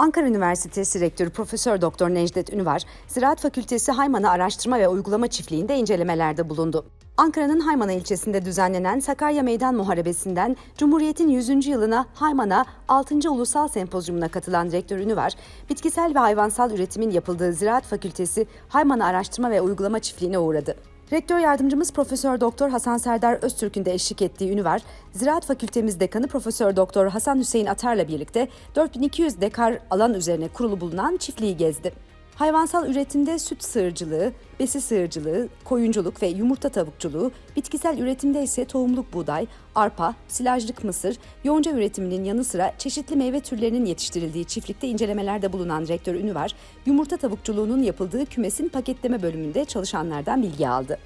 Ankara Üniversitesi Rektörü Profesör Doktor Necdet Ünüvar, Ziraat Fakültesi Haymana Araştırma ve Uygulama Çiftliği'nde incelemelerde bulundu. Ankara'nın Haymana ilçesinde düzenlenen Sakarya Meydan Muharebesi'nden Cumhuriyet'in 100. yılına Haymana 6. Ulusal Sempozyumuna katılan Rektör Ünüvar, bitkisel ve hayvansal üretimin yapıldığı Ziraat Fakültesi Haymana Araştırma ve Uygulama Çiftliği'ne uğradı. Rektör yardımcımız Profesör Doktor Hasan Serdar Öztürk'ün de eşlik ettiği Ünüvar, Ziraat Fakültemiz Dekanı Profesör Doktor Hasan Hüseyin Atar'la birlikte 4200 dekar alan üzerine kurulu bulunan çiftliği gezdi. Hayvansal üretimde süt sığırcılığı, besi sığırcılığı, koyunculuk ve yumurta tavukçuluğu, bitkisel üretimde ise tohumluk buğday, arpa, silajlık mısır, yonca üretiminin yanı sıra çeşitli meyve türlerinin yetiştirildiği çiftlikte incelemelerde bulunan Rektör Ünüvar, yumurta tavukçuluğunun yapıldığı kümesin paketleme bölümünde çalışanlardan bilgi aldı.